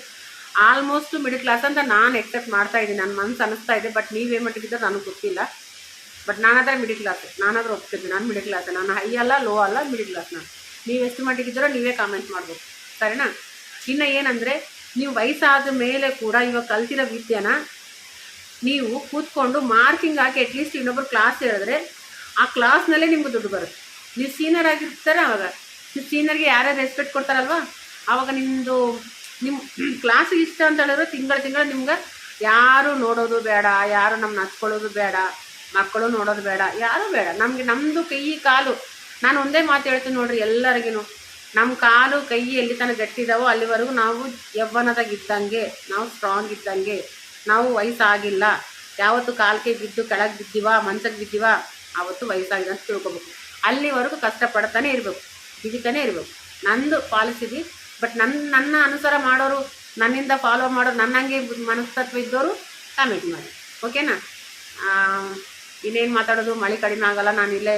ಆಲ್ಮೋಸ್ಟ್ ಮಿಡಿಲ್ ಕ್ಲಾಸ್ ಅಂತ ನಾನು ಎಕ್ಸೆಪ್ಟ್ ಮಾಡ್ತಾ ಇದ್ದೀನಿ. ನನ್ನ ಮನಸ್ಸು ಅನಿಸ್ತಾ ಇದೆ ಬಟ್ ನೀವೇ ಮಟ್ಟಿಗಿದ್ರೆ ನನಗೆ ಗೊತ್ತಿಲ್ಲ. ಬಟ್ ನಾನಾದ್ರೆ ಮಿಡಿಲ್ ಕ್ಲಾಸ್ ನಾನಾದ್ರೂ ಒಪ್ತಿದ್ದೆ ನಾನು ಮಿಡಿಲ್ ಕ್ಲಾಸ್ ನಾನು ಹೈ ಅಲ್ಲ ಲೋ ಅಲ್ಲ ಮಿಡಿಲ್ ಕ್ಲಾಸ್ ನಾನು. ನೀವು ಎಷ್ಟು ಮಟ್ಟಿಗಿದ್ದೀರೋ ನೀವೇ ಕಾಮೆಂಟ್ ಮಾಡ್ಬೋದು. ಸರಿನಾ? ಇನ್ನು ಏನಂದರೆ ನೀವು ವಯಸ್ಸಾದ ಮೇಲೆ ಕೂಡ ಇವಾಗ ಕಲ್ತಿರೋ ವಿದ್ಯೆನ ನೀವು ಕೂತ್ಕೊಂಡು ಮಾರ್ಕಿಂಗ್ ಹಾಕಿ ಅಟ್ಲೀಸ್ಟ್ ಇನ್ನೊಬ್ರು ಕ್ಲಾಸ್ ಹೇಳಿದ್ರೆ ಆ ಕ್ಲಾಸ್ನಲ್ಲೇ ನಿಮ್ಗೆ ದುಡ್ಡು ಬರುತ್ತೆ. ನೀವು ಸೀನಿಯರ್ ಆಗಿರ್ತಾರೆ ಆವಾಗ ನೀವು ಸೀನಿಯರ್ಗೆ ಯಾರ್ಯಾರು ರೆಸ್ಪೆಕ್ಟ್ ಕೊಡ್ತಾರಲ್ವಾ? ಆವಾಗ ನಿಮ್ಮದು ನಿಮ್ಮ ಕ್ಲಾಸಿಗೆ ಇಷ್ಟ ಅಂತ ಹೇಳಿದ್ರೆ ತಿಂಗಳ ತಿಂಗಳ ನಿಮ್ಗೆ ಯಾರು ನೋಡೋದು ಬೇಡ, ಯಾರು ನಮ್ಮ ಹಚ್ಕೊಳ್ಳೋದು ಬೇಡ, ಮಕ್ಕಳು ನೋಡೋದು ಬೇಡ, ಯಾರೂ ಬೇಡ. ನಮಗೆ ನಮ್ಮದು ಕೈ ಕಾಲು. ನಾನು ಒಂದೇ ಮಾತು ಹೇಳ್ತೀನಿ ನೋಡ್ರಿ ಎಲ್ಲರಿಗೂ ನಮ್ಮ ಕಾಲು ಕೈ ಎಲ್ಲಿ ತನಕ ಗಟ್ಟಿದಾವೋ ಅಲ್ಲಿವರೆಗೂ ನಾವು ಯವ್ವನದಾಗ ಇದ್ದಂಗೆ ನಾವು ಸ್ಟ್ರಾಂಗ್ ಇದ್ದಂಗೆ, ನಾವು ವಯಸ್ಸಾಗಿಲ್ಲ. ಯಾವತ್ತು ಕಾಲು ಕೈ ಬಿದ್ದು ಕೆಳಗೆ ಬಿದ್ದೀವ ಮಂಚಕ್ಕೆ ಬಿದ್ದೀವ, ಆವತ್ತು ವಯಸ್ಸಾಗಿದೆ ಅಂತ ತಿಳ್ಕೊಬೇಕು. ಅಲ್ಲಿವರೆಗೂ ಕಷ್ಟಪಡ್ತಾನೆ ಇರಬೇಕು ದುಡಿತಾನೆ ಇರಬೇಕು. ನಂದು ಪಾಲಿಸಿದಿ ಬಟ್ ನನ್ನ ನನ್ನ ಅನುಸಾರ ಮಾಡೋರು, ನನ್ನಿಂದ ಫಾಲೋ ಮಾಡೋರು ನನ್ನಂಗೆ ಮನಸ್ತತ್ವ ಇದ್ದವರು ಕಾಮೆಂಟ್ ಮಾಡಿ. ಓಕೆನಾ ಇನ್ನೇನು ಮಾತಾಡೋದು? ಮಳೆ ಕಡಿಮೆ ಆಗೋಲ್ಲ, ನಾನು ಇಲ್ಲೇ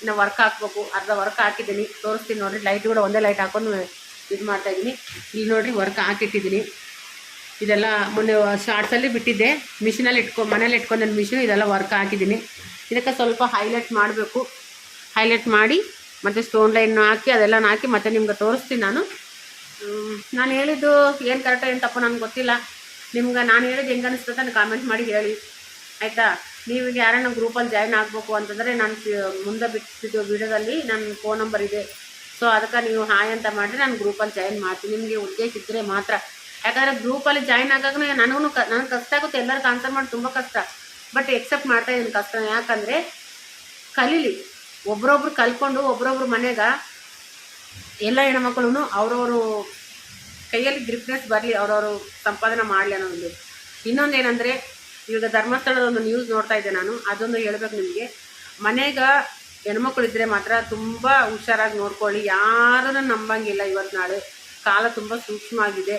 ಇನ್ನು ವರ್ಕ್ ಹಾಕ್ಬೇಕು, ಅರ್ಧ ವರ್ಕ್ ಹಾಕಿದ್ದೀನಿ. ತೋರಿಸ್ತೀನಿ ನೋಡಿರಿ ಲೈಟ್ ಕೂಡ ಒಂದೇ ಲೈಟ್ ಹಾಕೊಂಡು ಇದು ಮಾಡ್ತಾ ಇದ್ದೀನಿ ಇಲ್ಲಿ ನೋಡಿರಿ ವರ್ಕ್ ಹಾಕಿಟ್ಟಿದ್ದೀನಿ. ಇದೆಲ್ಲ ಮೊನ್ನೆ ಶಾರ್ಟ್ಸಲ್ಲಿ ಬಿಟ್ಟಿದ್ದೆ. ಮಿಷಿನಲ್ಲಿ ಇಟ್ಕೊ, ಮನೇಲಿ ಇಟ್ಕೊಂಡು ಮಿಷಿನ್ ಇದೆಲ್ಲ ವರ್ಕ್ ಹಾಕಿದ್ದೀನಿ. ಇದಕ್ಕೆ ಸ್ವಲ್ಪ ಹೈಲೈಟ್ ಮಾಡಬೇಕು. ಹೈಲೈಟ್ ಮಾಡಿ, ಮತ್ತು ಸ್ಟೋನ್ ಲೈನ್ ಹಾಕಿ ಅದೆಲ್ಲ ಹಾಕಿ ಮತ್ತೆ ನಿಮ್ಗೆ ತೋರಿಸ್ತೀನಿ ನಾನು. ನಾನು ಹೇಳಿದ್ದು ಏನು ಕರೆಕ್ಟಾಗಿ ಏನು ತಪ್ಪು ನನಗೆ ಗೊತ್ತಿಲ್ಲ. ನಿಮ್ಗೆ ನಾನು ಹೇಳಿದ್ದು ಹೆಂಗೆ ಅನಿಸ್ತದೆ ಅಂತ ಕಾಮೆಂಟ್ ಮಾಡಿ ಹೇಳಿ. ಆಯಿತಾ? ನೀವು ಯಾರನ್ನ ಗ್ರೂಪಲ್ಲಿ ಜಾಯ್ನ್ ಆಗಬೇಕು ಅಂತಂದರೆ ನಾನು ಮುಂದೆ ಬಿಟ್ಟಿದ್ದು ವಿಡಿಯೋದಲ್ಲಿ ನನ್ನ ಫೋನ್ ನಂಬರ್ ಇದೆ. ಸೊ ಅದಕ್ಕೆ ನೀವು ಹಾಯ್ ಅಂತ ಮಾಡಿದ್ರೆ ನಾನು ಗ್ರೂಪಲ್ಲಿ ಜಾಯ್ನ್ ಮಾಡ್ತೀನಿ. ನಿಮಗೆ ಉದ್ದೇಶ ಇದ್ದರೆ ಮಾತ್ರ. ಯಾಕಂದರೆ ಗ್ರೂಪಲ್ಲಿ ಜಾಯ್ನ್ ಆಗಾಗ ನನಗೂ ನನಗೆ ಕಷ್ಟ ಆಗುತ್ತೆ. ಎಲ್ಲರಿಗೂ ಆನ್ಸರ್ ಮಾಡಿ ತುಂಬ ಕಷ್ಟ. ಬಟ್ ಎಕ್ಸೆಪ್ಟ್ ಮಾಡ್ತಾ ಇದ್ದೀನಿ ಕಷ್ಟ. ಯಾಕಂದರೆ ಕಲೀಲಿ. ಒಬ್ರೊಬ್ರು ಕಲ್ಕೊಂಡು ಒಬ್ರೊಬ್ರು ಮನೆಗೆ ಎಲ್ಲ ಹೆಣ್ಮಕ್ಳು ಅವರವರು ಕೈಯಲ್ಲಿ ಗ್ರಿಪ್ನೆಸ್ ಬರಲಿ, ಅವರವರು ಸಂಪಾದನೆ ಮಾಡಲಿ ಅನ್ನೋದು ಇನ್ನೊಂದು ಏನಂದರೆ ಇವಾಗ ಧರ್ಮಸ್ಥಳದ ಒಂದು ನ್ಯೂಸ್ ನೋಡ್ತಾ ಇದ್ದೆ ನಾನು. ಅದೊಂದು ಹೇಳ್ಬೇಕು ನಿಮಗೆ. ಮನೆಗ ಹೆಣ್ಮಕ್ಳಿದ್ರೆ ಮಾತ್ರ ತುಂಬ ಹುಷಾರಾಗಿ ನೋಡ್ಕೊಳ್ಳಿ. ಯಾರನ್ನು ನಂಬಂಗಿಲ್ಲ ಇವತ್ತು ನಾಳೆ. ಕಾಲ ತುಂಬ ಸೂಕ್ಷ್ಮ ಆಗಿದೆ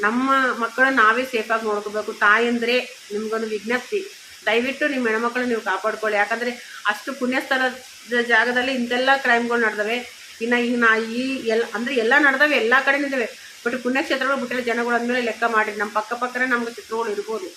ನಮ್ಮ ಮಕ್ಕಳನ್ನ ನಾವೇ ಸೇಫಾಗಿ ನೋಡ್ಕೋಬೇಕು. ತಾಯಂದ್ರೆ ನಿಮ್ಗೊಂದು ವಿಜ್ಞಪ್ತಿ. ದಯವಿಟ್ಟು ನಿಮ್ಮ ಹೆಣ್ಮಕ್ಳನ್ನ ನೀವು ಕಾಪಾಡ್ಕೊಳ್ಳಿ. ಯಾಕಂದರೆ ಅಷ್ಟು ಪುಣ್ಯಸ್ಥಳದ ಜಾಗದಲ್ಲಿ ಇಂಥೆಲ್ಲ ಕ್ರೈಮ್ಗಳು ನಡೆದವೆ. ಇನ್ನು ಈಗ ನಾ ಈ ಎಲ್ಲ, ಅಂದರೆ ಎಲ್ಲ ನಡೆದವೆ, ಎಲ್ಲ ಕಡೆ ಬಟ್ ಪುಣ್ಯಕ್ಷೇತ್ರಗಳು ಬಿಟ್ಟರೆ ಜನಗಳು ಅಂದಮೇಲೆ ಲೆಕ್ಕ ಮಾಡಿ ನಮ್ಮ ಪಕ್ಕ ಪಕ್ಕನೇ ನಮ್ಗೆ ಚಿತ್ರಗಳು ಇರ್ಬೋದು.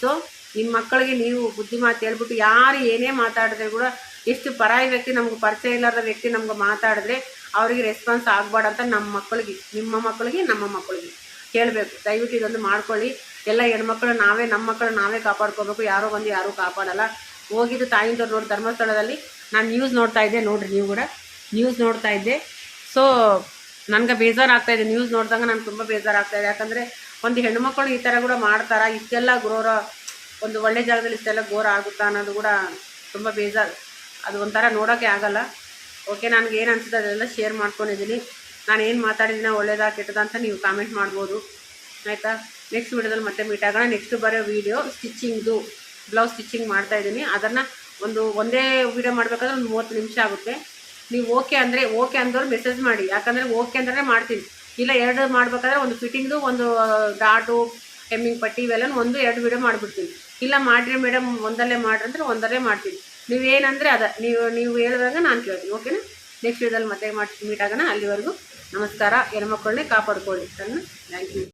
ಸೊ ನಿಮ್ಮ ಮಕ್ಕಳಿಗೆ ನೀವು ಬುದ್ಧಿ ಮಾತು ಹೇಳ್ಬಿಟ್ಟು ಯಾರು ಏನೇ ಮಾತಾಡಿದ್ರೆ ಕೂಡ ಎಷ್ಟು ಪರಾಯಿ ವ್ಯಕ್ತಿ ನಮ್ಗೆ ಪರಿಚಯ ಇಲ್ಲದ ವ್ಯಕ್ತಿ ನಮ್ಗೆ ಮಾತಾಡಿದ್ರೆ ಅವರಿಗೆ ರೆಸ್ಪಾನ್ಸ್ ಆಗ್ಬಾರ್ದಂತ ನಮ್ಮ ಮಕ್ಕಳಿಗೆ, ನಿಮ್ಮ ಮಕ್ಕಳಿಗೆ, ನಮ್ಮ ಮಕ್ಕಳಿಗೆ ಕೇಳಬೇಕು ದಯವಿಟ್ಟು ಇದೊಂದು ಮಾಡ್ಕೊಳ್ಳಿ. ಎಲ್ಲ ಹೆಣ್ಮಕ್ಳು ನಾವೇ, ನಮ್ಮ ಮಕ್ಕಳು ನಾವೇ ಕಾಪಾಡ್ಕೋಬೇಕು. ಯಾರೋ ಬಂದು ಯಾರೂ ಕಾಪಾಡಲ್ಲ. ಹೋಗಿದ್ದು ತಾಯಿಂದವ್ರು ನೋಡಿ ಧರ್ಮಸ್ಥಳದಲ್ಲಿ. ನಾನು ನ್ಯೂಸ್ ನೋಡ್ತಾ ಇದ್ದೆ, ನೋಡ್ರಿ ನೀವು ಕೂಡ. ನ್ಯೂಸ್ ನೋಡ್ತಾ ಇದ್ದೆ. ಸೊ ನನಗೆ ಬೇಜಾರಾಗ್ತಾ ಇದೆ ನ್ಯೂಸ್ ನೋಡಿದಾಗ ನಾನು ತುಂಬ ಬೇಜಾರಾಗ್ತಾ ಇದೆ. ಯಾಕಂದರೆ ಒಂದು ಹೆಣ್ಮಕ್ಳು ಈ ಥರ ಕೂಡ ಮಾಡ್ತಾರಾ? ಇಷ್ಟೆಲ್ಲ ಘೋರ ಒಂದು ಒಳ್ಳೆ ಜಾಗದಲ್ಲಿ ಇಷ್ಟೆಲ್ಲ ಘೋರ ಆಗುತ್ತಾ ಅನ್ನೋದು ಕೂಡ ತುಂಬ ಬೇಜಾರು. ಅದು ಒಂಥರ ನೋಡೋಕ್ಕೆ ಆಗಲ್ಲ. ಓಕೆ ನನಗೆ ಏನು ಅನಿಸುತ್ತೆ ಅದೆಲ್ಲ ಶೇರ್ ಮಾಡ್ಕೊಂಡಿದ್ದೀನಿ. ನಾನು ಏನು ಮಾತಾಡಿದ್ದೀನ ಒಳ್ಳೇದಾ ಕೆಟ್ಟದ ಅಂತ ನೀವು ಕಾಮೆಂಟ್ ಮಾಡ್ಬೋದು. ಆಯಿತಾ? ನೆಕ್ಸ್ಟ್ ವಿಡಿಯೋದಲ್ಲಿ ಮತ್ತೆ ಮೀಟ್ ಆಗೋಣ. ನೆಕ್ಸ್ಟ್ ಬರೋ ವೀಡಿಯೋ ಸ್ಟಿಚ್ಚಿಂಗ್ದು ಬ್ಲೌಸ್ ಸ್ಟಿಚಿಂಗ್ ಮಾಡ್ತಾಯಿದ್ದೀನಿ ಅದನ್ನು ಒಂದು ಒಂದೇ ವೀಡಿಯೋ ಮಾಡಬೇಕಾದ್ರೆ ಒಂದು ಮೂವತ್ತು ನಿಮಿಷ ಆಗುತ್ತೆ. ನೀವು ಓಕೆ ಅಂದರೆ ಓಕೆ ಅಂದವ್ರು ಮೆಸೇಜ್ ಮಾಡಿ. ಯಾಕಂದರೆ ಓಕೆ ಅಂದ್ರೆ ಮಾಡ್ತೀನಿ. ಇಲ್ಲ ಎರಡು ಮಾಡಬೇಕಾದ್ರೆ ಒಂದು ಫಿಟ್ಟಿಂಗ್ದು ಒಂದು ಡಾಟು ಹೆಮ್ಮಿಂಗ್ ಪಟ್ಟಿ ಇವೆಲ್ಲ ಒಂದು ಎರಡು ವೀಡಿಯೋ ಮಾಡಿಬಿಡ್ತೀನಿ. ಇಲ್ಲ ಮಾಡಿರಿ ಮೇಡಮ್ ಒಂದಲ್ಲೇ ಮಾಡ್ರಿ ಅಂದರೆ ಒಂದಲ್ಲೇ ಮಾಡ್ತೀನಿ ನೀವೇನಂದರೆ ಅದ, ನೀವು ನೀವು ಹೇಳಿದಾಗ ನಾನು ಕೇಳ್ತೀನಿ ಓಕೆನಾ ನೆಕ್ಸ್ಟ್ ವಿಡಿಯೋದಲ್ಲಿ ಮತ್ತೆ ಮಾಡಿ ಮೀಟ್ ಆಗೋಣ. ಅಲ್ಲಿವರೆಗೂ ನಮಸ್ಕಾರ, ಹೆಣ್ಮಕ್ಳನ್ನೇ ಕಾಪಾಡ್ಕೊಳ್ಳಿ. ಸಣ್ಣ ಥ್ಯಾಂಕ್ ಯು